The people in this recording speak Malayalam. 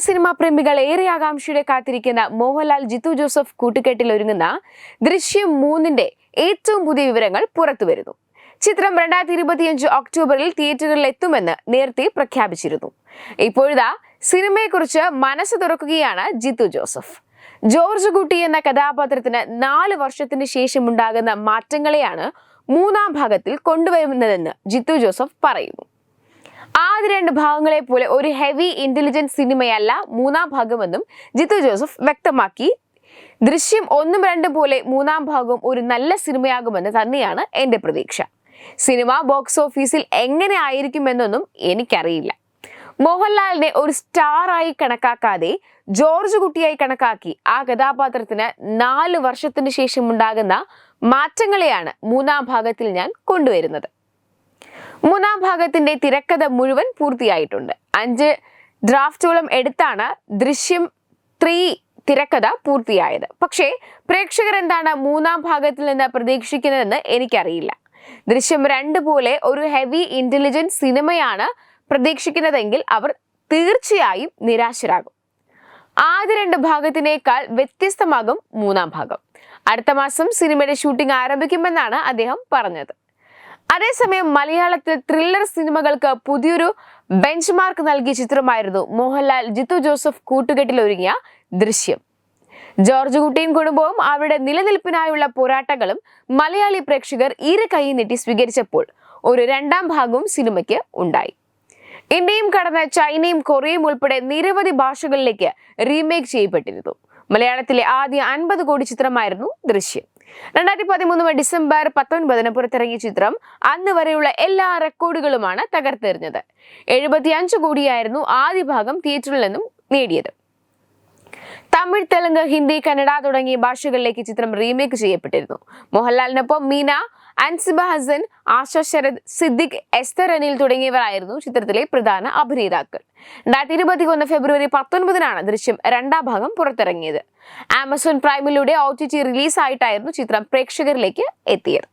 സിനിമാ പ്രേമികൾ ഏറെ ആകാംക്ഷയുടെ കാത്തിരിക്കുന്ന മോഹൻലാൽ ജിത്തു ജോസഫ് കൂട്ടുകെട്ടിൽ ഒരുങ്ങുന്ന ദൃശ്യം മൂന്നിന്റെ ഏറ്റവും പുതിയ വിവരങ്ങൾ പുറത്തുവരുന്നു ചിത്രം രണ്ടായിരത്തി ഇരുപത്തിയഞ്ച് ഒക്ടോബറിൽ തിയേറ്ററുകളിൽ എത്തുമെന്ന് നേരത്തെ പ്രഖ്യാപിച്ചിരുന്നു. ഇപ്പോഴിതാ സിനിമയെക്കുറിച്ച് മനസ്സ് തുറക്കുകയാണ് ജിത്തു ജോസഫ്. ജോർജ് കുട്ടി എന്ന കഥാപാത്രത്തിന് നാല് വർഷത്തിന് ശേഷം ഉണ്ടാകുന്ന മാറ്റങ്ങളെയാണ് മൂന്നാം ഭാഗത്തിൽ കൊണ്ടുവരുന്നതെന്ന് ജിത്തു ജോസഫ് പറയുന്നു. ആദ്യ രണ്ട് ഭാഗങ്ങളെ പോലെ ഒരു ഹെവി ഇന്റലിജന്റ് സിനിമയല്ല മൂന്നാം ഭാഗമെന്നും ജിത്തു ജോസഫ് വ്യക്തമാക്കി. ദൃശ്യം ഒന്നും രണ്ടും പോലെ മൂന്നാം ഭാഗവും ഒരു നല്ല സിനിമയാകുമെന്ന് തന്നെയാണ് എന്റെ പ്രതീക്ഷ. സിനിമ ബോക്സ് ഓഫീസിൽ എങ്ങനെ ആയിരിക്കുമെന്നൊന്നും എനിക്കറിയില്ല. മോഹൻലാലിനെ ഒരു സ്റ്റാറായി കണക്കാക്കാതെ ജോർജ് കുട്ടിയായി കണക്കാക്കി ആ കഥാപാത്രത്തിന് നാല് വർഷത്തിന് ശേഷം ഉണ്ടാകുന്ന മാറ്റങ്ങളെയാണ് മൂന്നാം ഭാഗത്തിൽ ഞാൻ കൊണ്ടുവരുന്നത്. മൂന്നാം ഭാഗത്തിന്റെ തിരക്കഥ മുഴുവൻ പൂർത്തിയായിട്ടുണ്ട്. അഞ്ച് ഡ്രാഫ്റ്റുകളും എടുത്താണ് ദൃശ്യം ത്രീ തിരക്കഥ പൂർത്തിയായത്. പക്ഷേ പ്രേക്ഷകർ എന്താണ് മൂന്നാം ഭാഗത്തിൽ നിന്ന് പ്രതീക്ഷിക്കുന്നതെന്ന് എനിക്കറിയില്ല. ദൃശ്യം രണ്ട് പോലെ ഒരു ഹെവി ഇന്റലിജൻസ് സിനിമയാണ് പ്രതീക്ഷിക്കുന്നതെങ്കിൽ അവർ തീർച്ചയായും നിരാശരാകും. ആദ്യ രണ്ട് ഭാഗത്തിനേക്കാൾ വ്യത്യസ്തമാകും മൂന്നാം ഭാഗം. അടുത്ത മാസം സിനിമയുടെ ഷൂട്ടിംഗ് ആരംഭിക്കുമെന്നാണ് അദ്ദേഹം പറഞ്ഞത്. അതേസമയം മലയാളത്തിൽ ത്രില്ലർ സിനിമകൾക്ക് പുതിയൊരു ബെഞ്ച് മാർക്ക് നൽകിയ ചിത്രമായിരുന്നു മോഹൻലാൽ ജിത്തു ജോസഫ് കൂട്ടുകെട്ടിൽ ഒരുങ്ങിയ ദൃശ്യം. ജോർജ് കുട്ടിയും കുടുംബവും അവരുടെ നിലനിൽപ്പിനായുള്ള പോരാട്ടങ്ങളും മലയാളി പ്രേക്ഷകർ ഇരു കൈ നീട്ടി സ്വീകരിച്ചപ്പോൾ ഒരു രണ്ടാം ഭാഗവും സിനിമയ്ക്ക് ഉണ്ടായി. ഇന്ത്യയും കടന്ന് ചൈനയും കൊറിയയും ഉൾപ്പെടെ നിരവധി ഭാഷകളിലേക്ക് റീമേക്ക് ചെയ്യപ്പെട്ടിരുന്നു. മലയാളത്തിലെ ആദ്യ അൻപത് കോടി ചിത്രമായിരുന്നു ദൃശ്യം. രണ്ടായിരത്തി പതിമൂന്ന് ഡിസംബർ പത്തൊൻപതിന് പുറത്തിറങ്ങിയ ചിത്രം അന്ന് വരെയുള്ള എല്ലാ റെക്കോർഡുകളുമാണ് തകർത്തെറിഞ്ഞത്. എഴുപത്തിയഞ്ച് കോടിയായിരുന്നു ആദ്യ ഭാഗം തിയേറ്ററിൽ നിന്നും നേടിയത്. തമിഴ് തെലുങ്ക് ഹിന്ദി കന്നഡ തുടങ്ങിയ ഭാഷകളിലേക്ക് ചിത്രം റീമേക്ക് ചെയ്യപ്പെട്ടിരുന്നു. മോഹൻലാലിനൊപ്പം മീന അൻസിബ ഹസൻ ആശ ശരത് സിദ്ദിഖ് എസ്തർ അനിൽ തുടങ്ങിയവരായിരുന്നു ചിത്രത്തിലെ പ്രധാന അഭിനേതാക്കൾ. രണ്ടായിരത്തി ഇരുപത്തി ഒന്ന് ഫെബ്രുവരി പത്തൊൻപതിനാണ് ദൃശ്യം രണ്ടാം ഭാഗം പുറത്തിറങ്ങിയത്. ആമസോൺ പ്രൈമിലൂടെ ഒ ടി ടി റിലീസായിട്ടായിരുന്നു ചിത്രം പ്രേക്ഷകരിലേക്ക് എത്തിയത്.